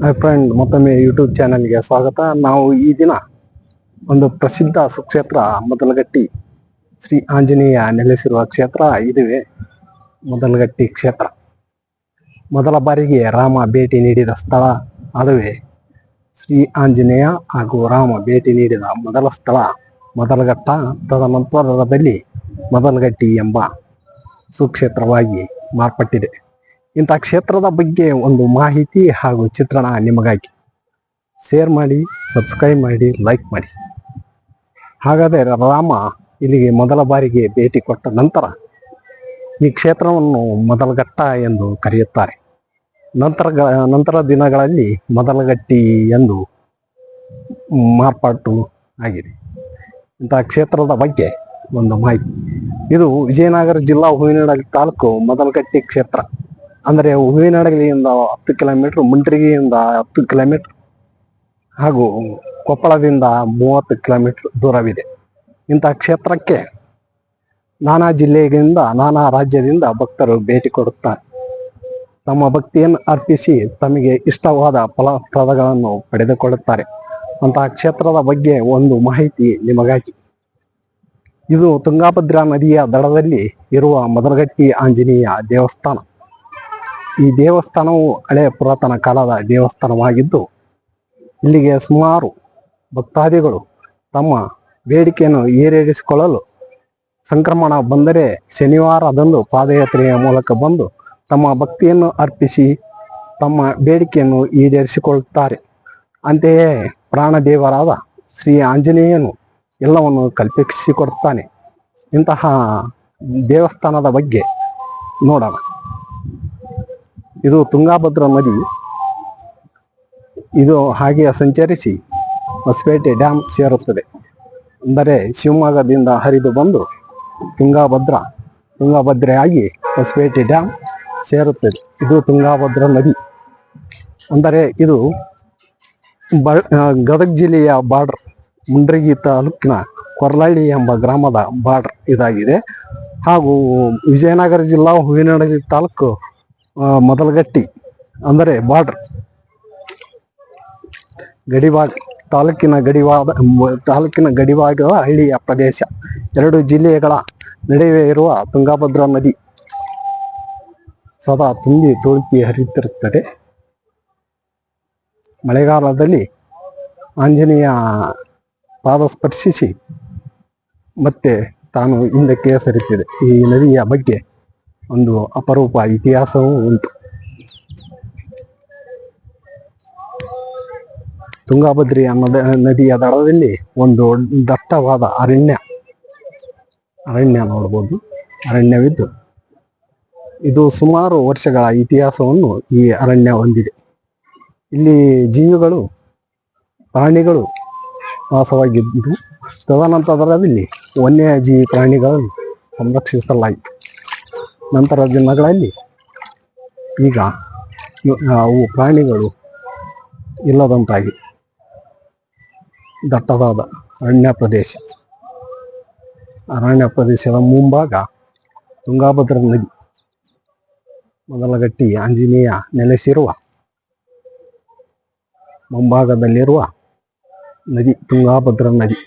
Hi friend ಮತ್ತೊಮ್ಮೆ YouTube ಚಾನೆಲ್ಗೆ ಸ್ವಾಗತ. ನಾವು ಈ ದಿನ ಒಂದು ಪ್ರಸಿದ್ಧ ಸುಕ್ಷೇತ್ರ ಮೊದಲಗಟ್ಟಿ ಶ್ರೀ ಆಂಜನೇಯ ನೆಲೆಸಿರುವ ಕ್ಷೇತ್ರ ಇದುವೇ ಮೊದಲಗಟ್ಟಿ ಕ್ಷೇತ್ರ. ಮೊದಲ ಬಾರಿಗೆ ರಾಮ ಭೇಟಿ ನೀಡಿದ ಸ್ಥಳ ಅದುವೇ ಶ್ರೀ ಆಂಜನೇಯ ಹಾಗೂ ರಾಮ ಭೇಟಿ ನೀಡಿದ ಮೊದಲ ಸ್ಥಳ ಮೊದಲಘಟ್ಟ ತದನಂತರದಲ್ಲಿ ಮೊದಲಗಟ್ಟಿ ಎಂಬ ಸುಕ್ಷೇತ್ರವಾಗಿ ಮಾರ್ಪಟ್ಟಿದೆ. ಇಂಥ ಕ್ಷೇತ್ರದ ಬಗ್ಗೆ ಒಂದು ಮಾಹಿತಿ ಹಾಗೂ ಚಿತ್ರಣ ನಿಮಗಾಗಿ. ಶೇರ್ ಮಾಡಿ ಸಬ್ಸ್ಕ್ರೈಬ್ ಮಾಡಿ ಲೈಕ್ ಮಾಡಿ. ಹಾಗಾದರೆ ರಾಮ ಇಲ್ಲಿಗೆ ಮೊದಲ ಬಾರಿಗೆ ಭೇಟಿ ಕೊಟ್ಟ ನಂತರ ಈ ಕ್ಷೇತ್ರವನ್ನು ಮೊದಲಘಟ್ಟ ಎಂದು ಕರೆಯುತ್ತಾರೆ. ನಂತರ ನಂತರ ದಿನಗಳಲ್ಲಿ ಮೊದಲಗಟ್ಟಿ ಎಂದು ಮಾರ್ಪಾಟು ಆಗಿದೆ. ಇಂಥ ಕ್ಷೇತ್ರದ ಬಗ್ಗೆ ಒಂದು ಮಾಹಿತಿ. ಇದು ವಿಜಯನಗರ ಜಿಲ್ಲಾ ಹೂವಿನ ತಾಲೂಕು ಮೊದಲಗಟ್ಟಿ ಕ್ಷೇತ್ರ. ಅಂದರೆ ಹೂವಿನಡಗಲಿಯಿಂದ ಹತ್ತು ಕಿಲೋಮೀಟರ್, ಮುಂಟ್ರಿಗೆಯಿಂದ ಹತ್ತು ಕಿಲೋಮೀಟರ್ ಹಾಗೂ ಕೊಪ್ಪಳದಿಂದ ಮೂವತ್ತು ಕಿಲೋಮೀಟರ್ ದೂರವಿದೆ. ಇಂಥ ಕ್ಷೇತ್ರಕ್ಕೆ ನಾನಾ ಜಿಲ್ಲೆಗಳಿಂದ, ನಾನಾ ರಾಜ್ಯದಿಂದ ಭಕ್ತರು ಭೇಟಿ ಕೊಡುತ್ತಾರೆ. ತಮ್ಮ ಭಕ್ತಿಯನ್ನು ಅರ್ಪಿಸಿ ತಮಗೆ ಇಷ್ಟವಾದ ಫಲಪ್ರದಗಳನ್ನು ಪಡೆದುಕೊಳ್ಳುತ್ತಾರೆ. ಅಂತಹ ಕ್ಷೇತ್ರದ ಬಗ್ಗೆ ಒಂದು ಮಾಹಿತಿ ನಿಮಗಾಗಿ. ಇದು ತುಂಗಾಭದ್ರಾ ನದಿಯ ದಡದಲ್ಲಿ ಇರುವ ಮದರಗಟ್ಟಿ ಆಂಜನೇಯ ದೇವಸ್ಥಾನ. ಈ ದೇವಸ್ಥಾನವು ಹಳೆಯ ಪುರಾತನ ಕಾಲದ ದೇವಸ್ಥಾನವಾಗಿದ್ದು, ಇಲ್ಲಿಗೆ ಸುಮಾರು ಭಕ್ತಾದಿಗಳು ತಮ್ಮ ಬೇಡಿಕೆಯನ್ನು ಈಡೇರಿಸಿಕೊಳ್ಳಲು ಸಂಕ್ರಮಣ ಬಂದರೆ ಶನಿವಾರದಂದು ಪಾದಯಾತ್ರೆಯ ಮೂಲಕ ಬಂದು ತಮ್ಮ ಭಕ್ತಿಯನ್ನು ಅರ್ಪಿಸಿ ತಮ್ಮ ಬೇಡಿಕೆಯನ್ನು ಈಡೇರಿಸಿಕೊಳ್ಳುತ್ತಾರೆ. ಅಂತೆಯೇ ಪ್ರಾಣದೇವರಾದ ಶ್ರೀ ಆಂಜನೇಯನು ಎಲ್ಲವನ್ನು ಕಲ್ಪಿಸಿಕೊಡುತ್ತಾನೆ. ಇಂತಹ ದೇವಸ್ಥಾನದ ಬಗ್ಗೆ ನೋಡೋಣ. ಇದು ತುಂಗಾಭದ್ರಾ ನದಿ ಇದು ಹಾಗೆ ಸಂಚರಿಸಿ ಹೊಸಪೇಟೆ ಡ್ಯಾಮ್ ಸೇರುತ್ತದೆ. ಅಂದರೆ ಶಿವಮೊಗ್ಗದಿಂದ ಹರಿದು ಬಂದು ತುಂಗಾಭದ್ರಾ, ತುಂಗಾಭದ್ರೆಯಾಗಿ ಹೊಸಪೇಟೆ ಡ್ಯಾಮ್ ಸೇರುತ್ತದೆ. ಇದು ತುಂಗಾಭದ್ರಾ ನದಿ ಅಂದರೆ ಇದು ಬ ಗದಗ ಜಿಲ್ಲೆಯ ಬಾರ್ಡ್ರ್, ಮುಂಡ್ರಗಿ ತಾಲೂಕಿನ ಕೊರ್ಲಹಳ್ಳಿ ಎಂಬ ಗ್ರಾಮದ ಬಾರ್ಡ್ರ್ ಇದಾಗಿದೆ. ಹಾಗೂ ವಿಜಯನಗರ ಜಿಲ್ಲಾ ಹೂವಿನಡಗಿ ತಾಲೂಕು ಮೊದಲಗಟ್ಟಿ, ಅಂದರೆ ಬಾರ್ಡರ್. ಗಡಿಭಾಗ, ತಾಲೂಕಿನ ಗಡಿವಾದ ತಾಲೂಕಿನ ಗಡಿಭಾಗದ ಹಳ್ಳಿಯ ಪ್ರದೇಶ. ಎರಡು ಜಿಲ್ಲೆಗಳ ನಡುವೆ ಇರುವ ತುಂಗಾಭದ್ರಾ ನದಿ ಸದಾ ತುಂಬಿ ತುಳುಕಿ ಹರಿಯುತ್ತಿರುತ್ತದೆ. ಮಳೆಗಾಲದಲ್ಲಿ ಆಂಜನೇಯ ಪಾದ ಸ್ಪರ್ಶಿಸಿ ಮತ್ತೆ ತಾನು ಹಿಂದಕ್ಕೆ ಸರಿತಿದೆ ಈ ನದಿಯ ಬಗ್ಗೆ ಒಂದು ಅಪರೂಪ ಇತಿಹಾಸವೂ ಉಂಟು. ತುಂಗಾಭದ್ರಿ ಅನ್ನದ ನದಿಯ ದಡದಲ್ಲಿ ಒಂದು ದಟ್ಟವಾದ ಅರಣ್ಯ ಅರಣ್ಯ ನೋಡ್ಬೋದು, ಅರಣ್ಯವಿದ್ದು. ಇದು ಸುಮಾರು ವರ್ಷಗಳ ಇತಿಹಾಸವನ್ನು ಈ ಅರಣ್ಯ ಹೊಂದಿದೆ. ಇಲ್ಲಿ ಜೀವಿಗಳು, ಪ್ರಾಣಿಗಳು ವಾಸವಾಗಿದ್ದು, ತದನಂತರದಲ್ಲಿ ವನ್ಯಜೀವಿ ಪ್ರಾಣಿಗಳನ್ನು ಸಂರಕ್ಷಿಸಲಾಯಿತು. ನಂತರ ದಿನಗಳಲ್ಲಿ ಈಗ ಅವು ಪ್ರಾಣಿಗಳು ಇಲ್ಲದಂತಾಗಿ ದಟ್ಟದಾದ ಅರಣ್ಯ ಪ್ರದೇಶ. ಅರಣ್ಯ ಪ್ರದೇಶದ ಮುಂಭಾಗ ತುಂಗಾಭದ್ರ ನದಿ. ಮೊದಲಗಟ್ಟಿ ಆಂಜನೇಯ ನೆಲೆಸಿರುವ ಮುಂಭಾಗದಲ್ಲಿರುವ ನದಿ ತುಂಗಾಭದ್ರ ನದಿ.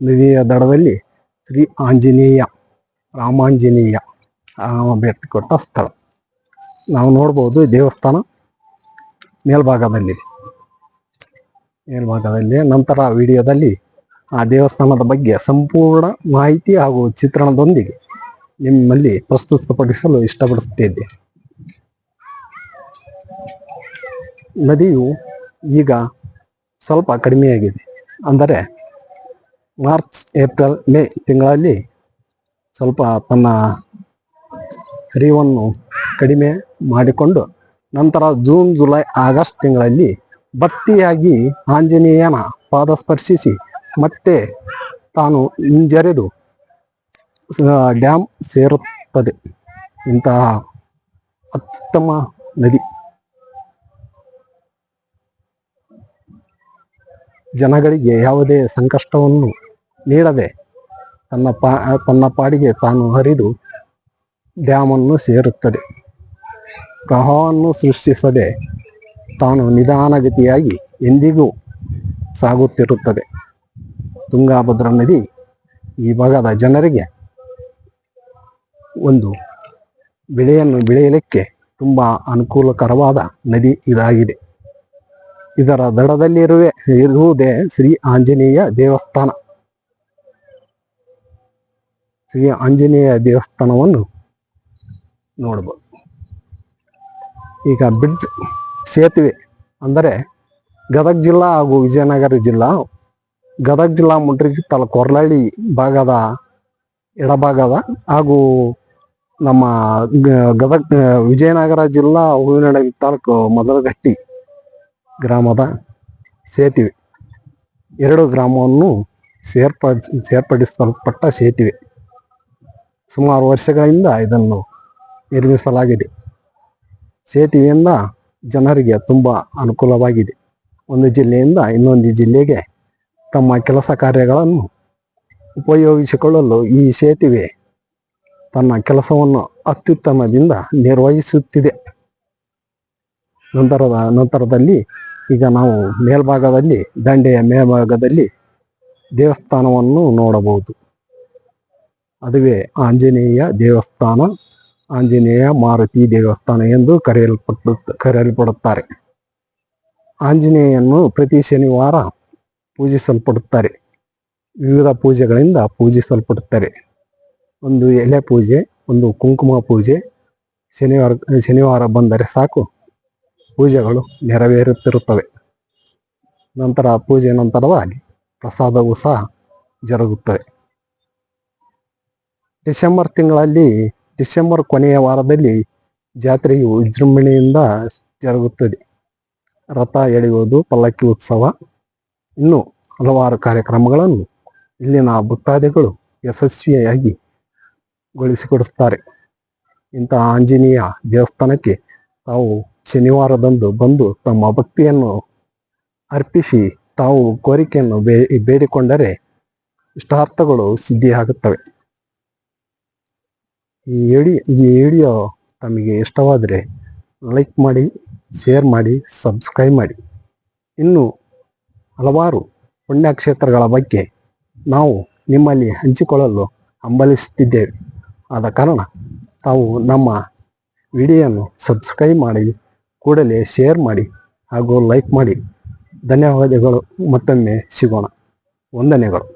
ನದಿಯ ದಡದಲ್ಲಿ ಶ್ರೀ ಆಂಜನೇಯ, ರಾಮಾಂಜನೇಯ ರಾಮ ಭೇಟಿ ಕೊಟ್ಟ ಸ್ಥಳ. ನಾವು ನೋಡ್ಬೋದು ದೇವಸ್ಥಾನ ಮೇಲ್ಭಾಗದಲ್ಲಿ. ಮೇಲ್ಭಾಗದಲ್ಲಿ, ನಂತರ ವಿಡಿಯೋದಲ್ಲಿ ಆ ದೇವಸ್ಥಾನದ ಬಗ್ಗೆ ಸಂಪೂರ್ಣ ಮಾಹಿತಿ ಹಾಗೂ ಚಿತ್ರಣದೊಂದಿಗೆ ನಿಮ್ಮಲ್ಲಿ ಪ್ರಸ್ತುತಪಡಿಸಲು ಇಷ್ಟಪಡಿಸುತ್ತಿದ್ದೆ ನದಿಯು ಈಗ ಸ್ವಲ್ಪ ಕಡಿಮೆಯಾಗಿದೆ. ಅಂದರೆ ಮಾರ್ಚ್, ಏಪ್ರಿಲ್, ಮೇ ತಿಂಗಳಲ್ಲಿ ಸ್ವಲ್ಪ ತನ್ನ ಹರಿವನ್ನು ಕಡಿಮೆ ಮಾಡಿಕೊಂಡು ನಂತರ ಜೂನ್, ಜುಲೈ, ಆಗಸ್ಟ್ ತಿಂಗಳಲ್ಲಿ ಭಕ್ತಿಯಾಗಿ ಆಂಜನೇಯನ ಪಾದ ಸ್ಪರ್ಶಿಸಿ ಮತ್ತೆ ತಾನು ಹಿಂಜರಿದು ಡ್ಯಾಮ್ ಸೇರುತ್ತದೆ. ಇಂತಹ ಅತ್ಯುತ್ತಮ ನದಿ. ಜನಗಳಿಗೆ ಯಾವುದೇ ಸಂಕಷ್ಟವನ್ನು ನೀಡದೆ ತನ್ನ ಪಾ, ತನ್ನ ಪಾಡಿಗೆ ತಾನು ಹರಿದು ಡ್ಯಾಮನ್ನು ಸೇರುತ್ತದೆ. ಪ್ರವಾಹವನ್ನು ಸೃಷ್ಟಿಸದೆ ತಾನು ನಿಧಾನಗತಿಯಾಗಿ ಎಂದಿಗೂ ಸಾಗುತ್ತಿರುತ್ತದೆ. ತುಂಗಾಭದ್ರಾ ನದಿ ಈ ಭಾಗದ ಜನರಿಗೆ ಒಂದು ಬೆಳೆಯನ್ನು ಬೆಳೆಯಲಿಕ್ಕೆ ತುಂಬ ಅನುಕೂಲಕರವಾದ ನದಿ ಇದಾಗಿದೆ. ಇದರ ದಡದಲ್ಲಿರುವ ಇರುವುದೇ ಶ್ರೀ ಆಂಜನೇಯ ದೇವಸ್ಥಾನ. ಶ್ರೀ ಆಂಜನೇಯ ದೇವಸ್ಥಾನವನ್ನು ನೋಡಬಹುದು ಈಗ ಬ್ರಿಡ್ಜ್ ಸೇತುವೆ ಅಂದರೆ ಗದಗ ಜಿಲ್ಲಾ ಹಾಗೂ ವಿಜಯನಗರ ಜಿಲ್ಲಾ. ಗದಗ ಜಿಲ್ಲಾ ಮುಂಡ್ರಿಗಿ ತಾಲೂಕು ಕೊರ್ಲಹಳ್ಳಿ ಭಾಗದ ಎಡಭಾಗದ ಹಾಗೂ ನಮ್ಮ ಗದಗ, ವಿಜಯನಗರ ಜಿಲ್ಲಾ ಹೂವಿನಡಗಿ ತಾಲೂಕು ಮೊದಲಗಟ್ಟಿ ಗ್ರಾಮದ ಸೇತುವೆ. ಎರಡು ಗ್ರಾಮವನ್ನು ಸೇರ್ಪಡ್, ಸೇರ್ಪಡಿಸಲ್ಪಟ್ಟ ಸೇತುವೆ. ಸುಮಾರು ವರ್ಷಗಳಿಂದ ಇದನ್ನು ನಿರ್ಮಿಸಲಾಗಿದೆ ಸೇತುವೆಯಿಂದ ಜನರಿಗೆ ತುಂಬ ಅನುಕೂಲವಾಗಿದೆ. ಒಂದು ಜಿಲ್ಲೆಯಿಂದ ಇನ್ನೊಂದು ಜಿಲ್ಲೆಗೆ ತಮ್ಮ ಕೆಲಸ ಕಾರ್ಯಗಳನ್ನು ಉಪಯೋಗಿಸಿಕೊಳ್ಳಲು ಈ ಸೇತುವೆ ತನ್ನ ಕೆಲಸವನ್ನು ಅತ್ಯುತ್ತಮದಿಂದ ನಿರ್ವಹಿಸುತ್ತಿದೆ. ನಂತರದ, ನಂತರದಲ್ಲಿ ಈಗ ನಾವು ಮೇಲ್ಭಾಗದಲ್ಲಿ, ದಂಡೆಯ ಮೇಲ್ಭಾಗದಲ್ಲಿ ದೇವಸ್ಥಾನವನ್ನು ನೋಡಬಹುದು. ಅದುವೇ ಆಂಜನೇಯ ದೇವಸ್ಥಾನ. ಆಂಜನೇಯ ಮಾರುತಿ ದೇವಸ್ಥಾನ ಎಂದು ಕರೆಯಲ್ಪಟ್ಟು, ಕರೆಯಲ್ಪಡುತ್ತಾರೆ. ಆಂಜನೇಯನ್ನು ಪ್ರತಿ ಶನಿವಾರ ಪೂಜಿಸಲ್ಪಡುತ್ತಾರೆ. ವಿವಿಧ ಪೂಜೆಗಳಿಂದ ಪೂಜಿಸಲ್ಪಡುತ್ತಾರೆ. ಒಂದು ಎಲೆ ಪೂಜೆ, ಒಂದು ಕುಂಕುಮ ಪೂಜೆ. ಶನಿವಾರ ಶನಿವಾರ ಬಂದರೆ ಸಾಕು, ಪೂಜೆಗಳು ನೆರವೇರುತ್ತಿರುತ್ತವೆ. ನಂತರ ಪೂಜೆ ನಂತರವಾಗಿ ಪ್ರಸಾದವೂ ಸಹ ಜರುಗುತ್ತದೆ. ಡಿಸೆಂಬರ್ ತಿಂಗಳಲ್ಲಿ ಡಿಸೆಂಬರ್ ಕೊನೆಯ ವಾರದಲ್ಲಿ ಜಾತ್ರೆಯು ವಿಜೃಂಭಣೆಯಿಂದ ಜರುಗುತ್ತದೆ. ರಥ ಎಳೆಯುವುದು ಪಲ್ಲಕ್ಕಿ ಉತ್ಸವ. ಇನ್ನು ಹಲವಾರು ಕಾರ್ಯಕ್ರಮಗಳನ್ನು ಇಲ್ಲಿನ ಭಕ್ತಾದಿಗಳು ಯಶಸ್ವಿಯಾಗಿ ಗೊಳಿಸಿಕೊಡುತ್ತಾರೆ ಇಂತಹ ಆಂಜನೇಯ ದೇವಸ್ಥಾನಕ್ಕೆ ತಾವು ಶನಿವಾರದಂದು ಬಂದು ತಮ್ಮ ಭಕ್ತಿಯನ್ನು ಅರ್ಪಿಸಿ, ತಾವು ಕೋರಿಕೆಯನ್ನು ಬೇಡಿಕೊಂಡರೆ ಇಷ್ಟಾರ್ಥಗಳು ಸಿದ್ಧಿಯಾಗುತ್ತವೆ. ಈ ಏಡಿ ಈ ವಿಡಿಯೋ ತಮಗೆ ಇಷ್ಟವಾದರೆ ಲೈಕ್ ಮಾಡಿ ಶೇರ್ ಮಾಡಿ ಸಬ್ಸ್ಕ್ರೈಬ್ ಮಾಡಿ. ಇನ್ನು ಹಲವಾರು ಪುಣ್ಯಕ್ಷೇತ್ರಗಳ ಬಗ್ಗೆ ನಾವು ನಿಮ್ಮಲ್ಲಿ ಹಂಚಿಕೊಳ್ಳಲು ಹಂಬಲಿಸುತ್ತಿದ್ದೇವೆ. ಆದ ಕಾರಣ ತಾವು ನಮ್ಮ ವಿಡಿಯೋನು ಸಬ್ಸ್ಕ್ರೈಬ್ ಮಾಡಿ, ಕೂಡಲೇ ಶೇರ್ ಮಾಡಿ ಹಾಗೂ ಲೈಕ್ ಮಾಡಿ. ಧನ್ಯವಾದಗಳು. ಮತ್ತೊಮ್ಮೆ ಸಿಗೋಣ. ವಂದನೆಗಳು.